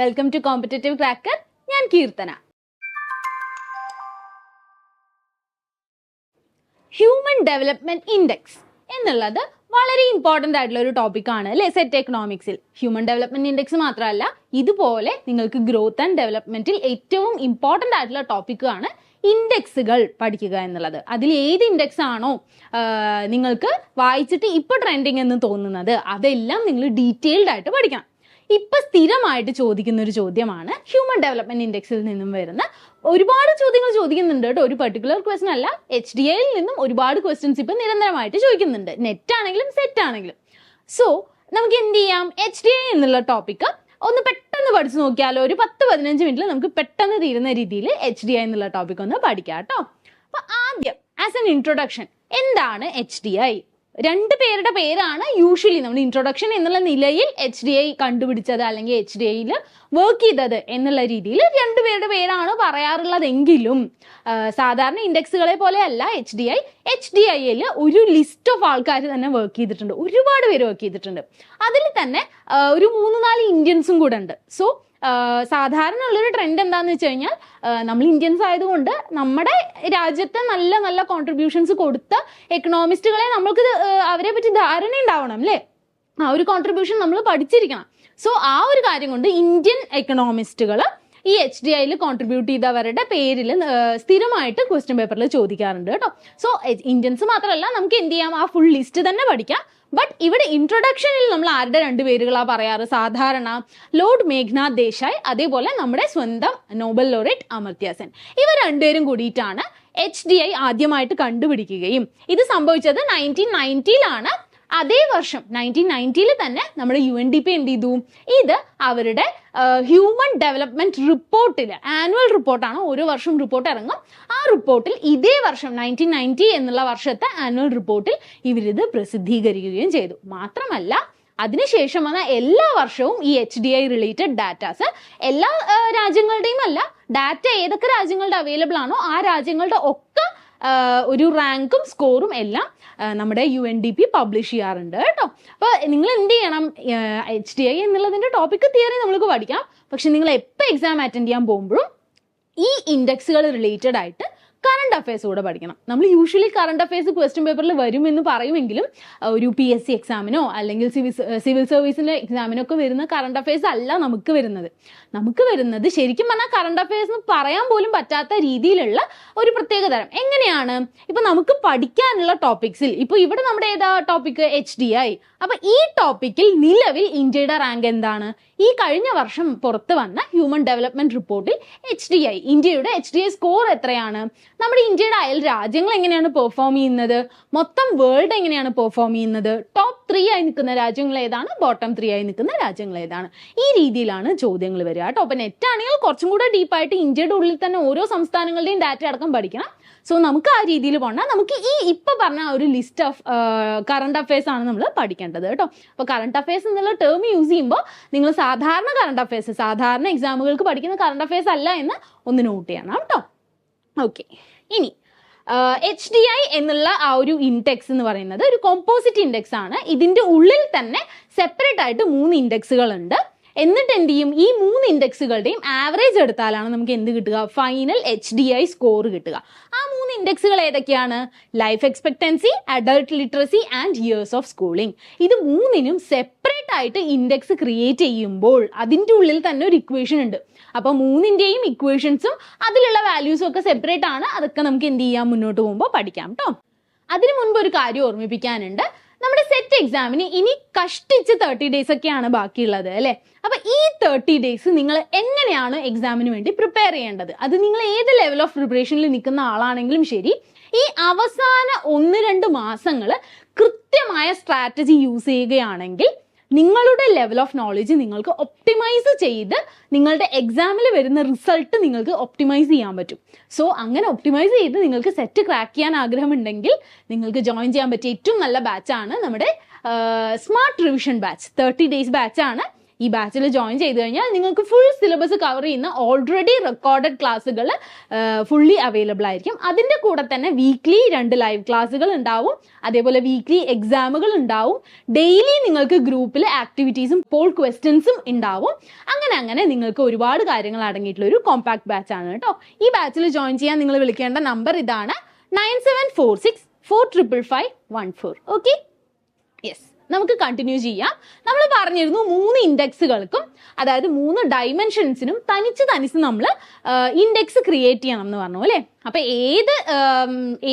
Welcome to competitive cracker ഞാൻ Keerthana. Human development index എന്നുള്ളത് വളരെ ഇമ്പോർട്ടന്റ് ആയിട്ടുള്ള ഒരു ടോപ്പിക് ആണ് അല്ലേ? സെറ്റ് എക്കണോമിക്സിൽ ഹ്യൂമൻ ഡെവലപ്മെന്റ് ഇൻഡെക്സ് മാത്രമല്ല ഇതുപോലെ നിങ്ങൾക്ക് ഗ്രോത്ത് ആൻഡ് ഡെവലപ്മെന്റിൽ ഏറ്റവും ഇമ്പോർട്ടന്റ് ആയിട്ടുള്ള ടോപ്പിക്കാണ് ഇൻഡെക്സുകൾ പഠിക്കുക എന്നുള്ളത്. അതിൽ ഏത് ഇൻഡെക്സ് ആണോ നിങ്ങൾക്ക് വായിച്ചിട്ട് ഇപ്പോൾ ട്രെൻഡിങ് എന്ന് തോന്നുന്നത് അതെല്ലാം നിങ്ങൾ ഡീറ്റെയിൽഡ് ആയിട്ട് പഠിക്കണം. ഇപ്പൊ സ്ഥിരമായിട്ട് ചോദിക്കുന്ന ഒരു ചോദ്യമാണ്. ഹ്യൂമൻ ഡെവലപ്മെന്റ് ഇൻഡെക്സിൽ നിന്നും വരുന്ന ഒരുപാട് ചോദ്യങ്ങൾ ചോദിക്കുന്നുണ്ട് കേട്ടോ. ഒരു പെർട്ടിക്കുലർ ക്വസ്റ്റൻ അല്ല എച്ച് ഡി ഐയിൽ നിന്നും ഒരുപാട് ക്വസ്റ്റ്യൻസ് ഇപ്പൊ നിരന്തരമായിട്ട് ചോദിക്കുന്നുണ്ട്. നെറ്റ് ആണെങ്കിലും സെറ്റ് ആണെങ്കിലും. സോ നമുക്ക് എന്ത് ചെയ്യാം? എച്ച് ഡി ഐ എന്നുള്ള ടോപ്പിക്ക് ഒന്ന് പെട്ടെന്ന് പഠിച്ചു നോക്കിയാലോ? ഒരു പത്ത് പതിനഞ്ച് മിനിറ്റിൽ നമുക്ക് പെട്ടെന്ന് തീരുന്ന രീതിയിൽ എച്ച് ഡി ഐ എന്നുള്ള ടോപ്പിക് ഒന്ന് പഠിക്കാം കേട്ടോ. അപ്പൊ ആദ്യം ആസ് എൻ ഇൻട്രൊഡക്ഷൻ എന്താണ് എച്ച് ഡി ഐ രണ്ട് പേരുടെ പേരാണ് യൂഷ്വലി നമ്മൾ ഇൻട്രൊഡക്ഷൻ എന്നുള്ള നിലയിൽ എച്ച് ഡി ഐ കണ്ടുപിടിച്ചത് അല്ലെങ്കിൽ എച്ച് ഡി ഐയിൽ വർക്ക് ചെയ്തത് എന്നുള്ള രീതിയിൽ രണ്ട് പേരുടെ പേരാണ് പറയാറുള്ളതെങ്കിലും സാധാരണ ഇൻഡെക്സുകളെ പോലെയല്ല H D I H D ഐയിൽ ഒരു ലിസ്റ്റ് ഓഫ് ആൾക്കാർ തന്നെ വർക്ക് ചെയ്തിട്ടുണ്ട്. ഒരുപാട് പേര് വർക്ക് ചെയ്തിട്ടുണ്ട്. അതിൽ തന്നെ ഒരു മൂന്ന് നാല് ഇന്ത്യൻസും കൂടെ ഉണ്ട്. സോ സാധാരണ ഉള്ളൊരു ട്രെൻഡ് എന്താന്ന് വെച്ച് കഴിഞ്ഞാൽ നമ്മൾ ഇന്ത്യൻസ് ആയതുകൊണ്ട് നമ്മുടെ രാജ്യത്തെ നല്ല നല്ല കോൺട്രിബ്യൂഷൻസ് കൊടുത്ത എക്കണോമിസ്റ്റുകളെ നമ്മൾക്ക് അവരെ പറ്റി ധാരണ ഉണ്ടാവണം അല്ലേ? ആ ഒരു കോൺട്രിബ്യൂഷൻ നമ്മൾ പഠിച്ചിരിക്കണം. സോ ആ ഒരു കാര്യം കൊണ്ട് ഇന്ത്യൻ എക്കണോമിസ്റ്റുകൾ ഈ എച്ച് ഡി ഐയിൽ കോൺട്രിബ്യൂട്ട് ചെയ്തവരുടെ പേരിൽ സ്ഥിരമായിട്ട് ക്വസ്റ്റ്യൻ പേപ്പറിൽ ചോദിക്കാറുണ്ട് കേട്ടോ. സോ ഇന്ത്യൻസ് മാത്രമല്ല നമുക്ക് എന്ത് ചെയ്യാം? ആ ഫുൾ ലിസ്റ്റ് തന്നെ പഠിക്കാം. ബട്ട് ഇവിടെ ഇൻട്രൊഡക്ഷനിൽ നമ്മൾ ആരുടെ രണ്ട് പേരുകളാണ് പറയാറ്? സാധാരണ ലോർഡ് മേഘ്നാഥ് ദേശായ് അതേപോലെ നമ്മുടെ സ്വന്തം നോബൽ ലോറേറ്റ് അമർത്യ സെൻ ഇവർ രണ്ടുപേരും കൂടിയിട്ടാണ് എച്ച് ഡി ഐ ആദ്യമായിട്ട് കണ്ടുപിടിക്കുകയും. ഇത് സംഭവിച്ചത് നയന്റീൻ നയന്റിയിലാണ് അതേ വർഷം നയന്റീൻ നയന്റിയിൽ തന്നെ നമ്മുടെ യു എൻ ഡി പി എന്ത് ചെയ്തു? ഇത് അവരുടെ ഹ്യൂമൻ ഡെവലപ്മെന്റ് റിപ്പോർട്ടിൽ ആനുവൽ റിപ്പോർട്ടാണ് ഓരോ വർഷം റിപ്പോർട്ട് ഇറങ്ങും. ആ റിപ്പോർട്ടിൽ ഇതേ വർഷം നയന്റീൻ നയന്റി എന്നുള്ള വർഷത്തെ ആനുവൽ റിപ്പോർട്ടിൽ ഇവരിത് പ്രസിദ്ധീകരിക്കുകയും ചെയ്തു. മാത്രമല്ല അതിനുശേഷം വന്ന എല്ലാ വർഷവും ഈ H D I related datas എല്ലാ രാജ്യങ്ങളുടെയും അല്ല ഡാറ്റ ഏതൊക്കെ രാജ്യങ്ങളുടെ അവൈലബിൾ ആണോ ആ രാജ്യങ്ങളുടെ ഒക്കെ ഒരു റാങ്കും സ്കോറും എല്ലാം നമ്മുടെ U N D P publish ചെയ്യാറുണ്ട് കേട്ടോ. അപ്പോൾ നിങ്ങൾ എന്ത് ചെയ്യണം? എച്ച് ഡി ഐ എന്നുള്ളതിന്റെ ടോപ്പിക് തിയറി നമ്മൾക്ക് പഠിക്കാം. പക്ഷെ നിങ്ങൾ എപ്പോൾ എക്സാം അറ്റൻഡ് ചെയ്യാൻ പോകുമ്പോഴും ഈ ഇൻഡെക്സുകൾ റിലേറ്റഡ് ആയിട്ട് കറണ്ട് അഫയേഴ്സ് കൂടെ പഠിക്കണം. നമ്മൾ യൂഷ്വലി കറണ്ട് അഫയേഴ്സ് ക്വസ്റ്റ്യൻ പേപ്പറിൽ വരുമെന്ന് പറയുമെങ്കിലും ഒരു പി എസ് സി എക്സാമിനോ അല്ലെങ്കിൽ സിവിൽ സിവിൽ സർവീസിന്റെ എക്സാമിനോ ഒക്കെ വരുന്ന കറണ്ട് അഫയേഴ്സ് അല്ല നമുക്ക് വരുന്നത്. നമുക്ക് വരുന്നത് ശരിക്കും പറഞ്ഞാൽ കറണ്ട് അഫയേഴ്സ് എന്ന് പറയാൻ പോലും പറ്റാത്ത രീതിയിലുള്ള ഒരു പ്രത്യേക തരം. എങ്ങനെയാണ്? ഇപ്പം നമുക്ക് പഠിക്കാനുള്ള ടോപ്പിക്സിൽ ഇപ്പോൾ ഇവിടെ നമ്മുടെ ഏതാ ടോപ്പിക് എച്ച് ഡി ഐ അപ്പം ഈ ടോപ്പിക്കിൽ നിലവിൽ ഇന്ത്യയുടെ റാങ്ക് എന്താണ്? ഈ കഴിഞ്ഞ വർഷം പുറത്ത് വന്ന ഹ്യൂമൻ ഡെവലപ്മെന്റ് റിപ്പോർട്ടിൽ എച്ച് ഡി ഐ ഇന്ത്യയുടെ എച്ച് ഡി ഐ സ്കോർ എത്രയാണ്? നമ്മുടെ ഇന്ത്യയുടെ അയൽ രാജ്യങ്ങൾ എങ്ങനെയാണ് പെർഫോം ചെയ്യുന്നത്? മൊത്തം വേൾഡ് എങ്ങനെയാണ് പെർഫോം ചെയ്യുന്നത്? ടോപ്പ് ത്രീ ആയി നിൽക്കുന്ന രാജ്യങ്ങൾ ഏതാണ്? ബോട്ടം ത്രീ ആയി നിൽക്കുന്ന രാജ്യങ്ങൾ ഏതാണ്? ഈ രീതിയിലാണ് ചോദ്യങ്ങൾ വരിക. കേട്ടോ അപ്പൊ നെറ്റ് ആണെങ്കിൽ കുറച്ചും കൂടെ ഡീപ്പായിട്ട് ഇന്ത്യയുടെ ഉള്ളിൽ തന്നെ ഓരോ സംസ്ഥാനങ്ങളുടെയും ഡാറ്റ അടക്കം പഠിക്കണം. സോ നമുക്ക് ആ രീതിയിൽ പോകണ്ട നമുക്ക് ഈ ഇപ്പൊ പറഞ്ഞ ഒരു ലിസ്റ്റ് ഓഫ് കറണ്ട് അഫയേഴ്സ് ആണ് നമ്മൾ പഠിക്കേണ്ടത് കേട്ടോ. അപ്പൊ കറണ്ട് അഫയേഴ്സ് എന്നുള്ള ടേം യൂസ് ചെയ്യുമ്പോൾ നിങ്ങൾ സാധാരണ കറണ്ട് അഫയേഴ്സ് സാധാരണ എക്സാമുകൾക്ക് പഠിക്കുന്ന കറണ്ട് അഫയേഴ്സ് അല്ല എന്ന് ഒന്ന് നോട്ട് ചെയ്യണം കേട്ടോ. ഓക്കെ ഇനി എച്ച് ഡി ഐ എന്നുള്ള ആ ഒരു ഇൻഡെക്സ് എന്ന് പറയുന്നത് ഒരു കോമ്പോസിറ്റ് ഇൻഡെക്സ് ആണ്. ഇതിന്റെ ഉള്ളിൽ തന്നെ സെപ്പറേറ്റ് ആയിട്ട് മൂന്ന് ഇൻഡെക്സുകൾ ഉണ്ട്. എന്നിട്ട് എന്ത് ചെയ്യും? ഈ മൂന്ന് ഇൻഡെക്സുകളുടെയും ആവറേജ് എടുത്താലാണ് നമുക്ക് എന്ത് കിട്ടുക? Final H D I score കിട്ടുക. ആ മൂന്ന് ഇൻഡെക്സുകൾ ഏതൊക്കെയാണ്? Life expectancy adult literacy and years of schooling ഇത് മൂന്നിനും സെപ്പറേറ്റ് ആയിട്ട് ഇൻഡെക്സ് ക്രിയേറ്റ് ചെയ്യുമ്പോൾ അതിന്റെ ഉള്ളിൽ തന്നെ ഒരു ഇക്വേഷൻ ഉണ്ട്. അപ്പോൾ മൂന്നിന്റെയും ഇക്വേഷൻസും അതിലുള്ള വാല്യൂസും ഒക്കെ സെപ്പറേറ്റ് ആണ്. അതൊക്കെ നമുക്ക് എന്ത് ചെയ്യാം? മുന്നോട്ട് പോകുമ്പോൾ പഠിക്കാം കേട്ടോ അതിനു മുൻപ് ഒരു കാര്യം ഓർമ്മിപ്പിക്കാനുണ്ട്. നമ്മുടെ സെറ്റ് എക്സാമിന് ഇനി കഷ്ടിച്ച് തേർട്ടി ഡേയ്സ് ഒക്കെയാണ് ബാക്കിയുള്ളത് അല്ലെ? അപ്പൊ ഈ തേർട്ടി ഡേയ്സ് നിങ്ങൾ എങ്ങനെയാണ് എക്സാമിന് വേണ്ടി പ്രിപ്പയർ ചെയ്യേണ്ടത്? അത് നിങ്ങൾ ഏത് ലെവൽ ഓഫ് പ്രിപ്പറേഷനിൽ നിൽക്കുന്ന ആളാണെങ്കിലും ശരി ഈ അവസാന ഒന്ന് രണ്ട് മാസങ്ങൾ കൃത്യമായ സ്ട്രാറ്റജി യൂസ് ചെയ്യുകയാണെങ്കിൽ നിങ്ങളുടെ ലെവൽ ഓഫ് നോളജ് നിങ്ങൾക്ക് ഒപ്റ്റിമൈസ് ചെയ്ത് നിങ്ങളുടെ എക്സാമിൽ വരുന്ന റിസൾട്ട് നിങ്ങൾക്ക് ഒപ്റ്റിമൈസ് ചെയ്യാൻ പറ്റും. സോ അങ്ങനെ ഒപ്റ്റിമൈസ് ചെയ്ത് നിങ്ങൾക്ക് സെറ്റ് ക്രാക്ക് ചെയ്യാൻ ആഗ്രഹമുണ്ടെങ്കിൽ നിങ്ങൾക്ക് ജോയിൻ ചെയ്യാൻ പറ്റിയ ഏറ്റവും നല്ല ബാച്ചാണ് നമ്മുടെ smart revision batch thirty days ബാച്ചാണ് ഈ ബാച്ചിൽ ജോയിൻ ചെയ്ത് കഴിഞ്ഞാൽ നിങ്ങൾക്ക് ഫുൾ സിലബസ് കവർ ചെയ്യുന്ന ഓൾറെഡി റെക്കോർഡഡ് ക്ലാസ്സുകൾ ഫുള്ളി അവൈലബിൾ ആയിരിക്കും. അതിന്റെ കൂടെ തന്നെ വീക്ക്ലി രണ്ട് ലൈവ് ക്ലാസ്സുകൾ ഉണ്ടാവും. അതേപോലെ വീക്ക്ലി എക്സാമുകൾ ഉണ്ടാവും. ഡെയിലി നിങ്ങൾക്ക് ഗ്രൂപ്പിൽ ആക്ടിവിറ്റീസും പോൾ ക്വസ്റ്റ്യൻസും ഉണ്ടാവും. അങ്ങനെ അങ്ങനെ നിങ്ങൾക്ക് ഒരുപാട് കാര്യങ്ങൾ അടങ്ങിയിട്ടുള്ള ഒരു കോമ്പാക്ട് ബാച്ച് ആണ് കേട്ടോ. ഈ ബാച്ചിൽ ജോയിൻ ചെയ്യാൻ നിങ്ങൾ വിളിക്കേണ്ട നമ്പർ ഇതാണ് nine seven four six four triple five one four okay yes നമുക്ക് കണ്ടിന്യൂ ചെയ്യാം. നമ്മൾ പറഞ്ഞിരുന്നു മൂന്ന് ഇൻഡെക്സുകൾക്കും അതായത് മൂന്ന് ഡൈമെൻഷൻസിനും തനിച്ച് തനിച്ച് നമ്മൾ ഇൻഡെക്സ് ക്രിയേറ്റ് ചെയ്യണം എന്ന് പറഞ്ഞു അല്ലേ? അപ്പൊ ഏത്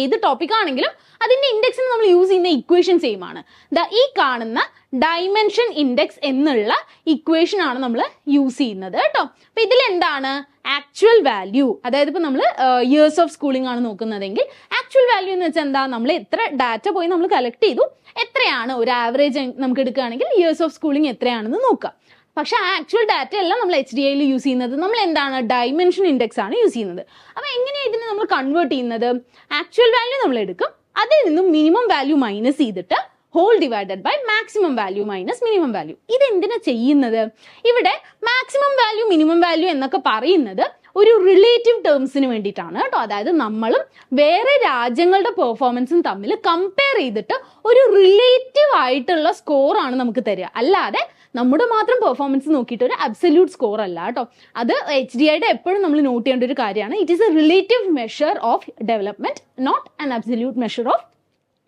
ഏത് ടോപ്പിക് ആണെങ്കിലും അതിന്റെ ഇൻഡെക്സിന് നമ്മൾ യൂസ് ചെയ്യുന്ന ഇക്വേഷൻ സെയിം ആണ്. ദ ഈ കാണുന്ന ഡൈമെൻഷൻ ഇൻഡെക്സ് എന്നുള്ള ഇക്വേഷൻ ആണ് നമ്മൾ യൂസ് ചെയ്യുന്നത് കേട്ടോ. അപ്പൊ ഇതിൽ എന്താണ്? ആക്ച്വൽ വാല്യൂ അതായത് ഇപ്പൊ നമ്മൾ ഇയേഴ്സ് ഓഫ് സ്കൂളിംഗ് ആണ് നോക്കുന്നതെങ്കിൽ ആക്ച്വൽ വാല്യൂ എന്ന് വെച്ചാൽ എന്താ? നമ്മൾ എത്ര ഡാറ്റ പോയി നമ്മൾ കളക്ട് ചെയ്തു? എത്രയാണ്? ഒരു ആവറേജ് നമുക്ക് എടുക്കുകയാണെങ്കിൽ ഇയേഴ്സ് ഓഫ് സ്കൂളിംഗ് എത്രയാണെന്ന് നോക്കുക. പക്ഷെ ആ ആക്ച്വൽ ഡാറ്റ എല്ലാം നമ്മൾ എച്ച് ഡി ഐയിൽ യൂസ് ചെയ്യുന്നത് നമ്മൾ എന്താണ്? ഡൈമെൻഷൻ ഇൻഡെക്സ് ആണ് യൂസ് ചെയ്യുന്നത്. അപ്പോൾ എങ്ങനെയാണ് ഇതിനെ നമ്മൾ കൺവേർട്ട് ചെയ്യുന്നത്? ആക്ച്വൽ വാല്യൂ നമ്മൾ എടുക്കും. അതിൽ നിന്നും മിനിമം വാല്യൂ മൈനസ് ചെയ്തിട്ട് whole divided by maximum value minus minimum value ഇത് എന്തിനാ ചെയ്യുന്നത്? ഇവിടെ മാക്സിമം വാല്യൂ മിനിമം വാല്യൂ എന്നൊക്കെ പറയുന്നത് ഒരു റിലേറ്റീവ് ടേംസിന് വേണ്ടിയിട്ടാണ് കേട്ടോ. അതായത് നമ്മളും വേറെ രാജ്യങ്ങളുടെ പെർഫോമൻസും തമ്മിൽ കമ്പയർ ചെയ്തിട്ട് ഒരു റിലേറ്റീവ് ആയിട്ടുള്ള സ്കോർ ആണ് നമുക്ക് തരിക. അല്ലാതെ നമ്മുടെ മാത്രം പെർഫോമൻസ് നോക്കിയിട്ട് ഒരു അബ്സല്യൂട്ട് സ്കോർ അല്ല കേട്ടോ. അത് എച്ച് ഡി ഐയുടെ എപ്പോഴും നമ്മൾ നോട്ട് ചെയ്യേണ്ട ഒരു കാര്യമാണ്. It is a relative measure of development not an absolute measure of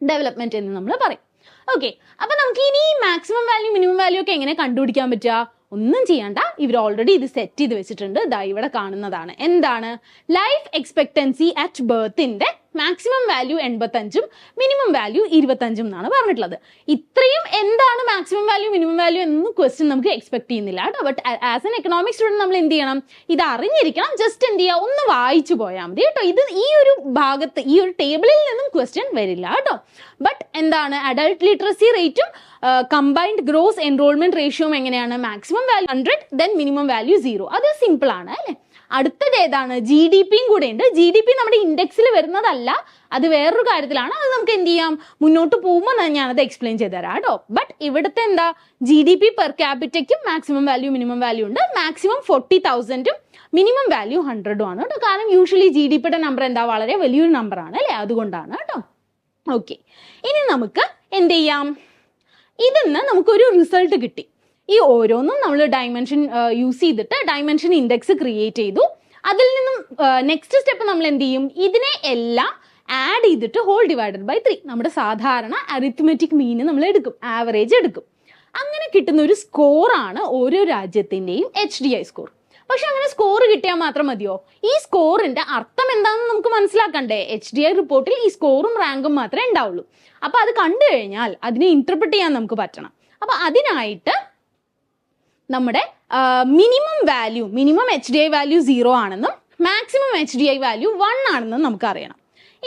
development എന്ന് നമ്മൾ പറയും. ഓക്കെ അപ്പൊ നമുക്ക് ഇനി മാക്സിമം വാല്യൂ മിനിമം വാല്യൂ ഒക്കെ എങ്ങനെ കണ്ടുപിടിക്കാൻ പറ്റുക? ഒന്നും ചെയ്യണ്ട. ഇവർ ഓൾറെഡി ഇത് സെറ്റ് ചെയ്ത് വെച്ചിട്ടുണ്ട്. ദാ ഇവിടെ കാണുന്നതാണ്. എന്താണ്? ലൈഫ് എക്സ്പെക്ടൻസി അറ്റ് ബർത്തിന്റെ മാക്സിമം വാല്യൂ എൺപത്തഞ്ചും മിനിമം വാല്യൂ ഇരുപത്തഞ്ചും എന്നാണ് പറഞ്ഞിട്ടുള്ളത്. ഇത്രയും എന്താണ് മാക്സിമം വാല്യൂ മിനിമം വാല്യൂ എന്നൊന്നും ക്വസ്റ്റ്യൻ നമുക്ക് എക്സ്പെക്ട് ചെയ്യുന്നില്ല കേട്ടോ. But as an economic student നമ്മൾ എന്ത് ചെയ്യണം? ഇത് അറിഞ്ഞിരിക്കണം. ജസ്റ്റ് എന്ത് ചെയ്യുക? ഒന്ന് വായിച്ചു പോയാൽ മതി കേട്ടോ. ഇത് ഈ ഒരു ഭാഗത്ത് ഈ ഒരു ടേബിളിൽ നിന്നും ക്വസ്റ്റ്യൻ വരില്ല കേട്ടോ. ബട്ട് എന്താണ്? അഡൾട്ട് ലിറ്ററസി റേറ്റും കമ്പൈൻഡ് ഗ്രോസ് എൻറോൾമെന്റ് റേഷ്യോയും എങ്ങനെയാണ്? Maximum value hundred then minimum value zero അത് സിമ്പിൾ ആണ് അല്ലേ? അടുത്തത് ഏതാണ് ജി ഡി പിയും കൂടെ ഉണ്ട് ജി ഡി പി നമ്മുടെ ഇൻഡെക്സിൽ വരുന്നതല്ല. അത് വേറൊരു കാര്യത്തിലാണ്. അത് നമുക്ക് എന്ത് ചെയ്യാം? മുന്നോട്ട് പോകുമ്പോൾ ഞാനത് എക്സ്പ്ലെയിൻ ചെയ്ത് തരാം കേട്ടോ. ബട്ട് ഇവിടുത്തെ എന്താ? ജി ഡി പി പെർ ക്യാപിറ്റയ്ക്കും മാക്സിമം വാല്യൂ മിനിമം വാല്യൂ ഉണ്ട്. മാക്സിമം ഫോർട്ടി തൗസൻഡും മിനിമം വാല്യൂ ഹൺഡ്രഡും ആണ് കേട്ടോ. കാരണം യൂഷ്വലി ജി ഡി പിയുടെ നമ്പർ എന്താ? വളരെ വലിയൊരു നമ്പറാണ് അല്ലേ? അതുകൊണ്ടാണ് കേട്ടോ. ഓക്കെ ഇനി നമുക്ക് എന്ത് ചെയ്യാം? ഇതിന്ന് നമുക്കൊരു റിസൾട്ട് കിട്ടി. ഈ ഓരോന്നും നമ്മൾ ഡയമെൻഷൻ യൂസ് ചെയ്തിട്ട് ഡയമെൻഷൻ ഇൻഡെക്സ് ക്രിയേറ്റ് ചെയ്തു. അതിൽ നിന്നും നെക്സ്റ്റ് സ്റ്റെപ്പ് നമ്മൾ എന്ത് ചെയ്യും? ഇതിനെ എല്ലാം ആഡ് ചെയ്തിട്ട് ഹോൾ ഡിവൈഡഡ് ബൈ ത്രീ നമ്മുടെ സാധാരണ അരിത്മെറ്റിക് മീൻ നമ്മൾ എടുക്കും. ആവറേജ് എടുക്കും. അങ്ങനെ കിട്ടുന്ന ഒരു സ്കോറാണ് ഓരോ രാജ്യത്തിന്റെയും എച്ച് ഡി ഐ സ്കോർ പക്ഷെ അങ്ങനെ സ്കോർ കിട്ടിയാൽ മാത്രം മതിയോ? ഈ സ്കോറിന്റെ അർത്ഥം എന്താണെന്ന് നമുക്ക് മനസ്സിലാക്കണ്ടേ? എച്ച് ഡി ഐ റിപ്പോർട്ടിൽ ഈ സ്കോറും റാങ്കും മാത്രമേ ഉണ്ടാവുള്ളൂ. അപ്പൊ അത് കണ്ടു കഴിഞ്ഞാൽ അതിനെ ഇന്റർപ്രറ്റ് ചെയ്യാൻ നമുക്ക് പറ്റണം. അപ്പൊ അതിനായിട്ട് നമ്മുടെ minimum value minimum H D I value zero ആണെന്നും maximum H D I value one ആണെന്നും നമുക്ക് അറിയണം.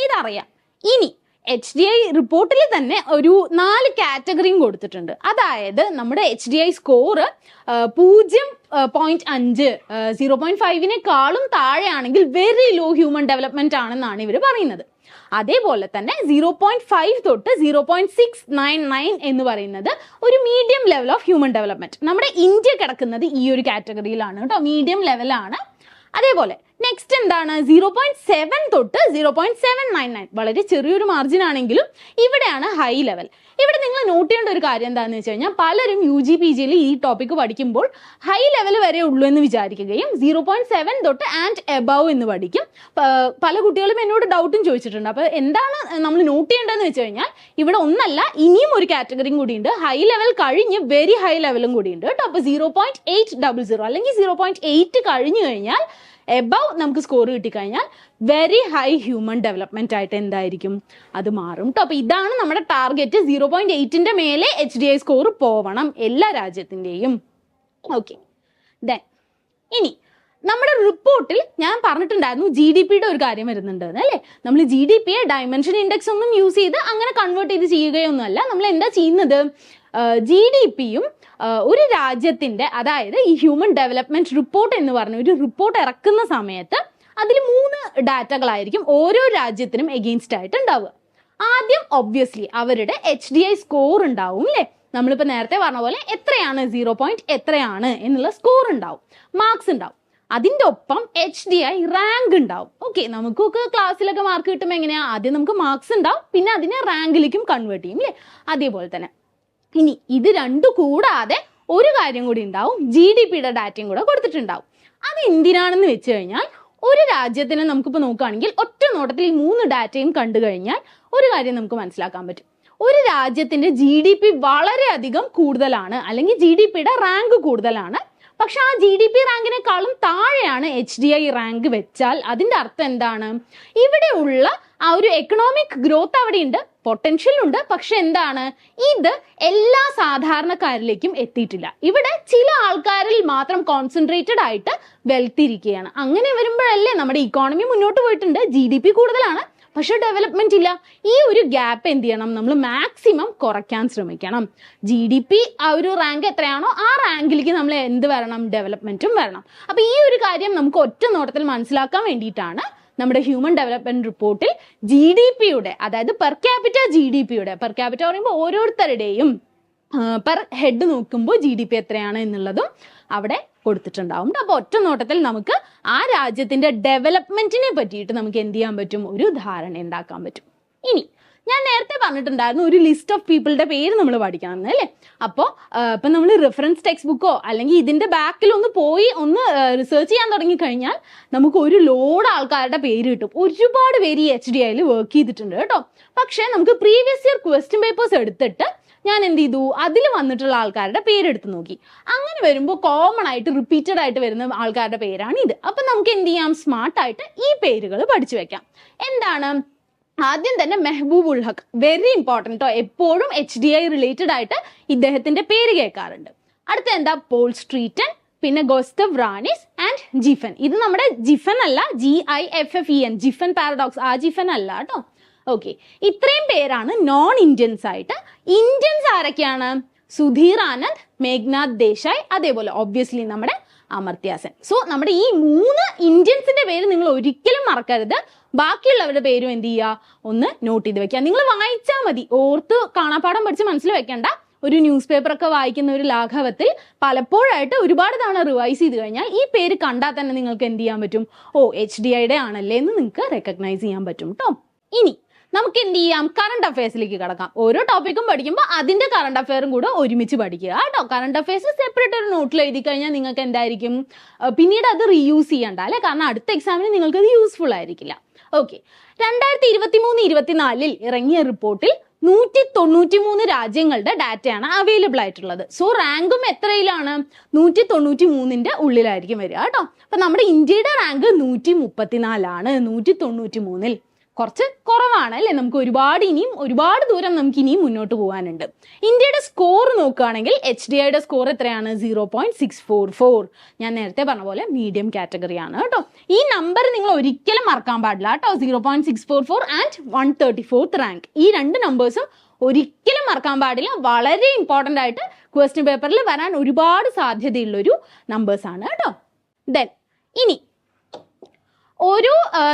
ഇതറിയാം. ഇനി എച്ച് ഡി ഐ റിപ്പോർട്ടിൽ തന്നെ ഒരു നാല് കാറ്റഗറിയും കൊടുത്തിട്ടുണ്ട്. അതായത് നമ്മുടെ എച്ച് ഡി ഐ സ്കോർ പൂജ്യം പോയിന്റ് അഞ്ച് സീറോ പോയിന്റ് ഫൈവിനേക്കാളും താഴെയാണെങ്കിൽ വെരി ലോ ഹ്യൂമൻ ഡെവലപ്മെന്റ് ആണെന്നാണ് ഇവർ പറയുന്നത്. അതേപോലെ തന്നെ സീറോ പോയിന്റ് ഫൈവ് തൊട്ട് zero point six nine nine എന്ന് പറയുന്നത് ഒരു medium level of human development നമ്മുടെ ഇന്ത്യ കിടക്കുന്നത് ഈ ഒരു കാറ്റഗറിയിലാണ് കേട്ടോ. മീഡിയം ലെവലാണ് അതേപോലെ നെക്സ്റ്റ് എന്താണ്? സീറോ പോയിന്റ് സെവൻ തൊട്ട് zero point seven nine nine വളരെ ചെറിയൊരു മാർജിൻ ആണെങ്കിലും ഇവിടെയാണ് ഹൈ ലെവൽ ഇവിടെ നിങ്ങൾ നോട്ട് ചെയ്യേണ്ട ഒരു കാര്യം എന്താണെന്ന് വെച്ച് കഴിഞ്ഞാൽ പലരും യു ജി പി ജിയിൽ ഈ ടോപ്പിക് പഠിക്കുമ്പോൾ ഹൈ ലെവൽ വരെ ഉള്ളൂ എന്ന് വിചാരിക്കുകയും സീറോ പോയിന്റ് സെവൻ തൊട്ട് ആൻഡ് എബവ് എന്ന് പഠിക്കും. പല കുട്ടികളും എന്നോട് ഡൗട്ടും ചോദിച്ചിട്ടുണ്ട്. അപ്പോൾ എന്താണ് നമ്മൾ നോട്ട് ചെയ്യേണ്ടതെന്ന് വെച്ച് കഴിഞ്ഞാൽ ഇവിടെ ഒന്നല്ല ഇനിയും ഒരു കാറ്റഗറിയും കൂടിയുണ്ട്. ഹൈ ലെവൽ കഴിഞ്ഞ് വെരി ഹൈ ലെവലും കൂടിയുണ്ട്. കേട്ടോ? അപ്പോൾ zero point eight double zero അല്ലെങ്കിൽ സീറോ പോയിന്റ് എയ്റ്റ് കഴിഞ്ഞു കഴിഞ്ഞാൽ എബവ് നമുക്ക് സ്കോർ കിട്ടിക്കഴിഞ്ഞാൽ വെരി ഹൈ ഹ്യൂമൻ ഡെവലപ്മെന്റ് ആയിട്ട് എന്തായിരിക്കും? അത് മാറും കേട്ടോ അപ്പൊ ഇതാണ് നമ്മുടെ ടാർഗറ്റ് സീറോ പോയിന്റ് എയ്റ്റിന്റെ മേലെ എച്ച് ഡി ഐ സ്കോർ പോവണം എല്ലാ രാജ്യത്തിന്റെയും. ഓക്കെ ദെൻ ഇനി നമ്മുടെ റിപ്പോർട്ടിൽ ഞാൻ പറഞ്ഞിട്ടുണ്ടായിരുന്നു ജി ഡി പിയുടെ ഒരു കാര്യം വരുന്നുണ്ട് അല്ലേ? നമ്മൾ ജി ഡി പിയെ ഡയമെൻഷൻ ഇൻഡെക്സ് ഒന്നും യൂസ് ചെയ്ത് അങ്ങനെ കൺവേർട്ട് ചെയ്ത് ചെയ്യുകയൊന്നുമല്ല. നമ്മൾ എന്താ ചെയ്യുന്നത്? ജി ഡി പിയും ഒരു രാജ്യത്തിന്റെ അതായത് ഈ ഹ്യൂമൻ ഡെവലപ്മെന്റ് റിപ്പോർട്ട് എന്ന് പറഞ്ഞ ഒരു റിപ്പോർട്ട് ഇറക്കുന്ന സമയത്ത് അതിൽ മൂന്ന് ഡാറ്റകളായിരിക്കും ഓരോ രാജ്യത്തിനും എഗെയിൻസ്റ്റ് ആയിട്ട് ഉണ്ടാവുക. ആദ്യം ഒബ്വിയസ്ലി അവരുടെ എച്ച് ഡി ഐ സ്കോർ ഉണ്ടാവും അല്ലേ? നമ്മളിപ്പോൾ നേരത്തെ പറഞ്ഞ പോലെ എത്രയാണ്? സീറോ പോയിന്റ് എത്രയാണ്? എന്നുള്ള സ്കോർ ഉണ്ടാവും. മാർക്സ് ഉണ്ടാവും. അതിന്റെ ഒപ്പം എച്ച് ഡി ആയി റാങ്ക് ഉണ്ടാവും. ഓക്കെ നമുക്കൊക്കെ ക്ലാസ്സിലൊക്കെ മാർക്ക് കിട്ടുമ്പോൾ എങ്ങനെയാ? ആദ്യം നമുക്ക് മാർക്സ് ഉണ്ടാവും പിന്നെ അതിനെ റാങ്കിലേക്കും കൺവേർട്ട് ചെയ്യും അല്ലേ അതേപോലെ തന്നെ. ഇനി ഇത് രണ്ടു കൂടാതെ ഒരു കാര്യം കൂടി ഉണ്ടാവും ജി ഡി പിയുടെ ഡാറ്റയും കൂടെ കൊടുത്തിട്ടുണ്ടാവും. അത് എന്തിനാണെന്ന് വെച്ച് കഴിഞ്ഞാൽ ഒരു രാജ്യത്തിനെ നമുക്കിപ്പോൾ നോക്കുകയാണെങ്കിൽ ഒറ്റ നോട്ടത്തിൽ ഈ മൂന്ന് ഡാറ്റയും കണ്ടു കഴിഞ്ഞാൽ ഒരു കാര്യം നമുക്ക് മനസ്സിലാക്കാൻ പറ്റും. ഒരു രാജ്യത്തിന്റെ ജി ഡി പി വളരെയധികം കൂടുതലാണ് അല്ലെങ്കിൽ ജി ഡി പിയുടെ റാങ്ക് കൂടുതലാണ് പക്ഷെ ആ ജി ഡി പി റാങ്കിനേക്കാളും താഴെയാണ് എച്ച് ഡി ഐ റാങ്ക് വെച്ചാൽ അതിന്റെ അർത്ഥം എന്താണ്? ഇവിടെ ഉള്ള ആ ഒരു എക്കണോമിക് ഗ്രോത്ത് അവിടെ ഉണ്ട് പൊട്ടൻഷ്യൽ ഉണ്ട് പക്ഷെ എന്താണ്? ഇത് എല്ലാ സാധാരണക്കാരിലേക്കും എത്തിയിട്ടില്ല. ഇവിടെ ചില ആൾക്കാരിൽ മാത്രം കോൺസെൻട്രേറ്റഡ് ആയിട്ട് വെൽത്തിരിക്കുകയാണ് അങ്ങനെ വരുമ്പോഴല്ലേ നമ്മുടെ ഇക്കോണമി മുന്നോട്ട് പോയിട്ടുണ്ട്. ജി കൂടുതലാണ്. പക്ഷെ ഡെവലപ്മെന്റ് ഇല്ല. ഈ ഒരു ഗ്യാപ്പ് എന്ത് ചെയ്യണം? നമ്മൾ മാക്സിമം കുറയ്ക്കാൻ ശ്രമിക്കണം. ജി ഡി പി ആ ഒരു റാങ്ക് എത്രയാണോ ആ റാങ്കിലേക്ക് നമ്മൾ എന്ത് വരണം? ഡെവലപ്മെന്റും വരണം. അപ്പൊ ഈ ഒരു കാര്യം നമുക്ക് ഒറ്റ നോട്ടത്തിൽ മനസ്സിലാക്കാൻ വേണ്ടിയിട്ടാണ് നമ്മുടെ ഹ്യൂമൻ ഡെവലപ്മെന്റ് റിപ്പോർട്ടിൽ ജി ഡി പിയുടെ അതായത് പെർ ക്യാപിറ്റ ജി ഡി പിയുടെ പെർ ക്യാപിറ്റ പറയുമ്പോൾ ഓരോരുത്തരുടെയും പെർ ഹെഡ് നോക്കുമ്പോൾ ജി ഡി പി എത്രയാണ് എന്നുള്ളതും അവിടെ കൊടുത്തിട്ടുണ്ടാവും. അപ്പോൾ ഒറ്റ നോട്ടത്തിൽ നമുക്ക് ആ രാജ്യത്തിന്റെ ഡെവലപ്മെന്റിനെ പറ്റിയിട്ട് നമുക്ക് എന്ത് ചെയ്യാൻ പറ്റും? ഒരു ധാരണ ഉണ്ടാക്കാൻ പറ്റും? ഇനി ഞാൻ നേരത്തെ പറഞ്ഞിട്ടുണ്ടായിരുന്നു ഒരു ലിസ്റ്റ് ഓഫ് പീപ്പിളുടെ പേര് നമ്മൾ പഠിക്കണം അല്ലേ? അപ്പോൾ ഇപ്പം നമ്മൾ റെഫറൻസ് ടെക്സ്റ്റ് ബുക്കോ അല്ലെങ്കിൽ ഇതിന്റെ ബാക്കിൽ ഒന്ന് പോയി ഒന്ന് റിസർച്ച് ചെയ്യാൻ തുടങ്ങി കഴിഞ്ഞാൽ നമുക്ക് ഒരു ലോഡ് ആൾക്കാരുടെ പേര് കിട്ടും. ഒരുപാട് പേര് ഈ എച്ച് ഡി ഐയിൽ വർക്ക് ചെയ്തിട്ടുണ്ട് കേട്ടോ. പക്ഷേ നമുക്ക് പ്രീവിയസ് ഇയർ ക്വസ്റ്റ്യൻ പേപ്പേഴ്സ് എടുത്തിട്ട് ഞാൻ എന്ത് ചെയ്തു അതിൽ വന്നിട്ടുള്ള ആൾക്കാരുടെ പേരെടുത്ത് നോക്കി. അങ്ങനെ വരുമ്പോൾ കോമൺ ആയിട്ട് റിപ്പീറ്റഡ് ആയിട്ട് വരുന്ന ആൾക്കാരുടെ പേരാണ് ഇത്. അപ്പം നമുക്ക് എന്ത് ചെയ്യാം? സ്മാർട്ട് ആയിട്ട് ഈ പേരുകൾ പഠിച്ചു വെക്കാം. എന്താണ്? ആദ്യം തന്നെ മെഹബൂബ് ഉൽ ഹക്ക് വെരി ഇമ്പോർട്ടന്റ് കേട്ടോ എപ്പോഴും എച്ച് ഡി ഐ റിലേറ്റഡ് ആയിട്ട് ഇദ്ദേഹത്തിന്റെ പേര് കേൾക്കാറുണ്ട്. അടുത്ത എന്താ? പോൾ സ്ട്രീറ്റൻ പിന്നെ ഗോസ്റ്റവ് റാണിസ് ആൻഡ് ജിഫൻ ഇത് നമ്മുടെ ജിഫൻ അല്ല. G I F F E N Giffen paradox ആ ജിഫൻ അല്ല കേട്ടോ ഓക്കെ ഇത്രയും പേരാണ് നോൺ ഇന്ത്യൻസ് ആയിട്ട് ഇന്ത്യൻസ് ആരൊക്കെയാണ്? സുധീർ ആനന്ദ് മേഘ്നാഥ് ദേശായ് അതേപോലെ ഒബ്വിയസ്ലി നമ്മുടെ അമർത്യാസൻ. സോ നമ്മുടെ ഈ മൂന്ന് ഇന്ത്യൻസിന്റെ പേര് നിങ്ങൾ ഒരിക്കലും മറക്കരുത്. ബാക്കിയുള്ളവരുടെ പേരും എന്ത് ചെയ്യുക? ഒന്ന് നോട്ട് ചെയ്ത് വെക്കുക. നിങ്ങൾ വായിച്ചാൽ മതി. ഓർത്ത് കാണാപ്പാടം പഠിച്ച് മനസ്സിൽ വെക്കേണ്ട. ഒരു ന്യൂസ് പേപ്പർ ഒക്കെ വായിക്കുന്ന ഒരു ലാഘവത്തിൽ പലപ്പോഴായിട്ട് ഒരുപാട് തവണ റിവൈസ് ചെയ്ത് കഴിഞ്ഞാൽ ഈ പേര് കണ്ടാൽ തന്നെ നിങ്ങൾക്ക് എന്ത് ചെയ്യാൻ പറ്റും? ഓ എച്ച് ഡി ഐയുടെ ആണല്ലേ എന്ന് നിങ്ങൾക്ക് റെക്കഗ്നൈസ് ചെയ്യാൻ പറ്റും കേട്ടോ ഇനി നമുക്ക് എന്ത് ചെയ്യാം? കറണ്ട് അഫയേഴ്സിലേക്ക് കിടക്കാം. ഓരോ ടോപ്പിക്കും പഠിക്കുമ്പോൾ അതിന്റെ കറണ്ട് അഫയറും കൂടെ ഒരുമിച്ച് പഠിക്കുക കേട്ടോ. കറണ്ട് അഫയേഴ്സ് സെപ്പറേറ്റ് ഒരു നോട്ടിൽ എഴുതി കഴിഞ്ഞാൽ നിങ്ങൾക്ക് എന്തായിരിക്കും? പിന്നീട് അത് റീയൂസ് ചെയ്യണ്ട അല്ലേ? കാരണം അടുത്ത എക്സാമിന് നിങ്ങൾക്ക് അത് യൂസ്ഫുൾ ആയിരിക്കില്ല. ഓക്കെ രണ്ടായിരത്തി ഇരുപത്തി മൂന്ന് ഇരുപത്തിനാലിൽ ഇറങ്ങിയ റിപ്പോർട്ടിൽ നൂറ്റി തൊണ്ണൂറ്റി മൂന്ന് രാജ്യങ്ങളുടെ ഡാറ്റയാണ് അവൈലബിൾ ആയിട്ടുള്ളത്. സോ റാങ്കും എത്രയിലാണ്? നൂറ്റി തൊണ്ണൂറ്റി മൂന്നിന്റെ ഉള്ളിലായിരിക്കും വരിക കേട്ടോ. അപ്പൊ നമ്മുടെ ഇന്ത്യയുടെ റാങ്ക് നൂറ്റി മുപ്പത്തിനാലാണ് നൂറ്റി തൊണ്ണൂറ്റി മൂന്നിൽ കുറച്ച് കുറവാണ് അല്ലേ? നമുക്ക് ഒരുപാട് ഇനിയും ഒരുപാട് ദൂരം നമുക്ക് ഇനിയും മുന്നോട്ട് പോകാനുണ്ട്. ഇന്ത്യയുടെ സ്കോർ നോക്കുകയാണെങ്കിൽ എച്ച് ഡി ഐയുടെ സ്കോർ എത്രയാണ്? Zero point six four four ഞാൻ നേരത്തെ പറഞ്ഞ പോലെ മീഡിയം കാറ്റഗറിയാണ് കേട്ടോ. ഈ നമ്പർ നിങ്ങൾ ഒരിക്കലും മറക്കാൻ പാടില്ല കേട്ടോ. Zero point six four four and one thirty fourth rank ഈ രണ്ട് നമ്പേഴ്സും ഒരിക്കലും മറക്കാൻ പാടില്ല. വളരെ ഇമ്പോർട്ടന്റ് ആയിട്ട് ക്വസ്റ്റ്യൻ പേപ്പറിൽ വരാൻ ഒരുപാട് സാധ്യതയുള്ളൊരു നമ്പേഴ്സാണ് കേട്ടോ. ദെൻ ഇനി ഒരു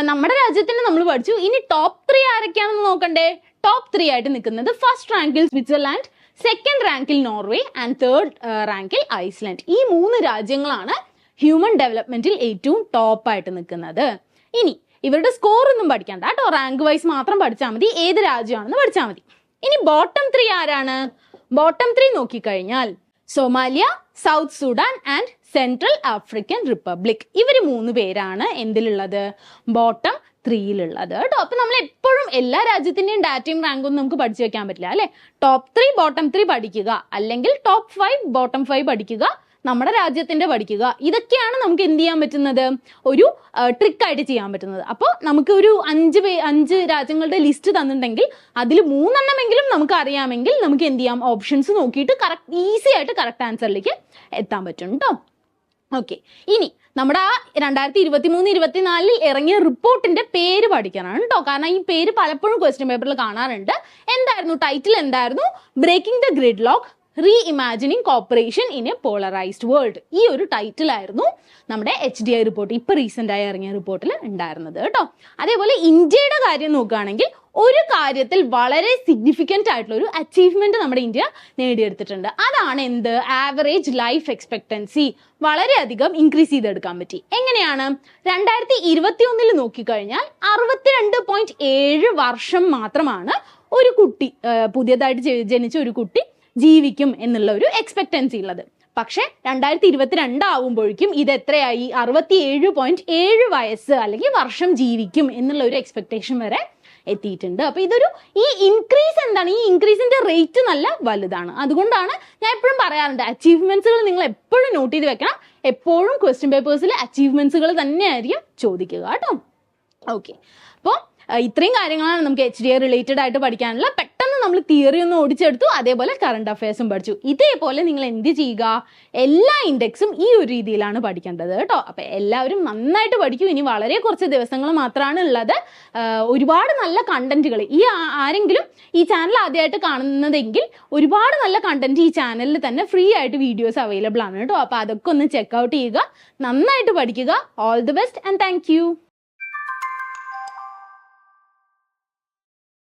നമ്മുടെ രാജ്യത്തിന് നമ്മൾ പഠിച്ചു. ഇനി ടോപ്പ് ത്രീ ആരൊക്കെയാണെന്ന് നോക്കണ്ടേ? ടോപ്പ് ത്രീ ആയിട്ട് നിൽക്കുന്നത് ഫസ്റ്റ് റാങ്കിൽ സ്വിറ്റ്സർലാൻഡ് സെക്കൻഡ് റാങ്കിൽ നോർവേ ആൻഡ് തേർഡ് റാങ്കിൽ ഐസ്ലാൻഡ് ഈ മൂന്ന് രാജ്യങ്ങളാണ് ഹ്യൂമൻ ഡെവലപ്മെന്റിൽ ഏറ്റവും ടോപ്പ് ആയിട്ട് നിൽക്കുന്നത്. ഇനി ഇവരുടെ സ്കോർ ഒന്നും പഠിക്കണ്ട കേട്ടോ. റാങ്ക് വൈസ് മാത്രം പഠിച്ചാൽ മതി. ഏത് രാജ്യമാണെന്ന് പഠിച്ചാൽ മതി. ഇനി ബോട്ടം ത്രീ ആരാണ്? ബോട്ടം ത്രീ നോക്കിക്കഴിഞ്ഞാൽ Somalia South Sudan and Central African Republic ഇവർ മൂന്ന് പേരാണ് എന്തിലുള്ളത്? ബോട്ടം ത്രീയിലുള്ളത് കേട്ടോ. അപ്പൊ നമ്മൾ എപ്പോഴും എല്ലാ രാജ്യത്തിന്റെയും ഡാറ്റയും റാങ്കും നമുക്ക് പഠിച്ചു വെക്കാൻ പറ്റില്ല അല്ലെ? ടോപ്പ് ത്രീ ബോട്ടം ത്രീ പഠിക്കുക. അല്ലെങ്കിൽ ടോപ്പ് ഫൈവ് ബോട്ടം ഫൈവ് പഠിക്കുക. നമ്മുടെ രാജ്യത്തിന്റെ പഠിക്കുക. ഇതൊക്കെയാണ് നമുക്ക് എന്ത് ചെയ്യാൻ പറ്റുന്നത്? ഒരു ട്രിക്കായിട്ട് ചെയ്യാൻ പറ്റുന്നത്. അപ്പോൾ നമുക്ക് ഒരു അഞ്ച് പേ അഞ്ച് രാജ്യങ്ങളുടെ ലിസ്റ്റ് തന്നിട്ടുണ്ടെങ്കിൽ അതിൽ മൂന്നെണ്ണമെങ്കിലും നമുക്ക് അറിയാമെങ്കിൽ നമുക്ക് എന്ത് ചെയ്യാം? ഓപ്ഷൻസ് നോക്കിയിട്ട് കറക്റ്റ് ഈസി ആയിട്ട് കറക്റ്റ് ആൻസറിലേക്ക് എത്താൻ പറ്റും കേട്ടോ ഓക്കെ ഇനി നമ്മുടെ ആ രണ്ടായിരത്തി ഇരുപത്തി മൂന്ന് ഇരുപത്തിനാലിൽ ഇറങ്ങിയ റിപ്പോർട്ടിന്റെ പേര് പഠിക്കണം കേട്ടോ കാരണം ഈ പേര് പലപ്പോഴും ക്വസ്റ്റ്യൻ പേപ്പറിൽ കാണാറുണ്ട്. എന്തായിരുന്നു? ടൈറ്റിൽ എന്തായിരുന്നു? Breaking the gridlock reimagining cooperation in a polarised world ഈ ഒരു ടൈറ്റിൽ ആയിരുന്നു നമ്മുടെ എച്ച് ഡി ഐ റിപ്പോർട്ട് ഇപ്പൊ റീസെന്റ് ആയി ഇറങ്ങിയ റിപ്പോർട്ടിൽ ഉണ്ടായിരുന്നത് കേട്ടോ അതേപോലെ ഇന്ത്യയുടെ കാര്യം നോക്കുകയാണെങ്കിൽ ഒരു കാര്യത്തിൽ വളരെ സിഗ്നിഫിക്കന്റ് ആയിട്ടുള്ള ഒരു അച്ചീവ്മെന്റ് നമ്മുടെ ഇന്ത്യ നേടിയെടുത്തിട്ടുണ്ട്. അതാണ് എന്ത്? ആവറേജ് ലൈഫ് എക്സ്പെക്ടൻസി വളരെയധികം ഇൻക്രീസ് ചെയ്തെടുക്കാൻ പറ്റി. എങ്ങനെയാണ്? രണ്ടായിരത്തി ഇരുപത്തി ഒന്നിൽ നോക്കിക്കഴിഞ്ഞാൽ അറുപത്തിരണ്ട് പോയിന്റ് ഏഴ് വർഷം മാത്രമാണ് ഒരു കുട്ടി പുതിയതായിട്ട് ജനിച്ച ഒരു കുട്ടി ജീവിക്കും എന്നുള്ള ഒരു എക്സ്പെക്ടൻസി ഉള്ളത്. പക്ഷേ രണ്ടായിരത്തി ഇരുപത്തിരണ്ട് ആവുമ്പോഴേക്കും ഇത് എത്രയായി? അറുപത്തി ഏഴ് പോയിന്റ് ഏഴ് വയസ്സ് അല്ലെങ്കിൽ വർഷം ജീവിക്കും എന്നുള്ള ഒരു എക്സ്പെക്ടേഷൻ വരെ എത്തിയിട്ടുണ്ട്. അപ്പോൾ ഇതൊരു ഈ ഇൻക്രീസ് എന്താണ്? ഈ ഇൻക്രീസിന്റെ റേറ്റ് നല്ല വലുതാണ്. അതുകൊണ്ടാണ് ഞാൻ എപ്പോഴും പറയാറുണ്ട് അച്ചീവ്മെന്റ്സുകൾ നിങ്ങൾ എപ്പോഴും നോട്ട് ചെയ്ത് വെക്കണം. എപ്പോഴും ക്വസ്റ്റ്യൻ പേപ്പേഴ്സിൽ അച്ചീവ്മെന്റ്സുകൾ തന്നെയായിരിക്കും ചോദിക്കുക കേട്ടോ. ഓക്കെ അപ്പോൾ ഇത്രയും കാര്യങ്ങളാണ് നമുക്ക് എച്ച് ഡി എ റിലേറ്റഡ് ആയിട്ട് പഠിക്കാനുള്ള നമ്മൾ തിയറി ഒന്ന് ഓടിച്ചെടുത്തു. അതേപോലെ കറണ്ട് അഫയേഴ്സും പഠിച്ചു. ഇതേപോലെ നിങ്ങൾ എന്ത് ചെയ്യുക? എല്ലാ ഇൻഡെക്സും ഈ ഒരു രീതിയിലാണ് പഠിക്കേണ്ടത് കേട്ടോ. അപ്പം എല്ലാവരും നന്നായിട്ട് പഠിക്കും. ഇനി വളരെ കുറച്ച് ദിവസങ്ങൾ മാത്രമാണ് ഉള്ളത്. ഒരുപാട് നല്ല കണ്ടന്റുകൾ ഈ ആരെങ്കിലും ഈ ചാനൽ ആദ്യമായിട്ട് കാണുന്നതെങ്കിൽ ഒരുപാട് നല്ല കണ്ടന്റ് ഈ ചാനലിൽ തന്നെ ഫ്രീ ആയിട്ട് വീഡിയോസ് അവൈലബിൾ ആണ് കേട്ടോ. അപ്പോൾ അതൊക്കെ ഒന്ന് ചെക്കൗട്ട് ചെയ്യുക. നന്നായിട്ട് പഠിക്കുക. All the best and thank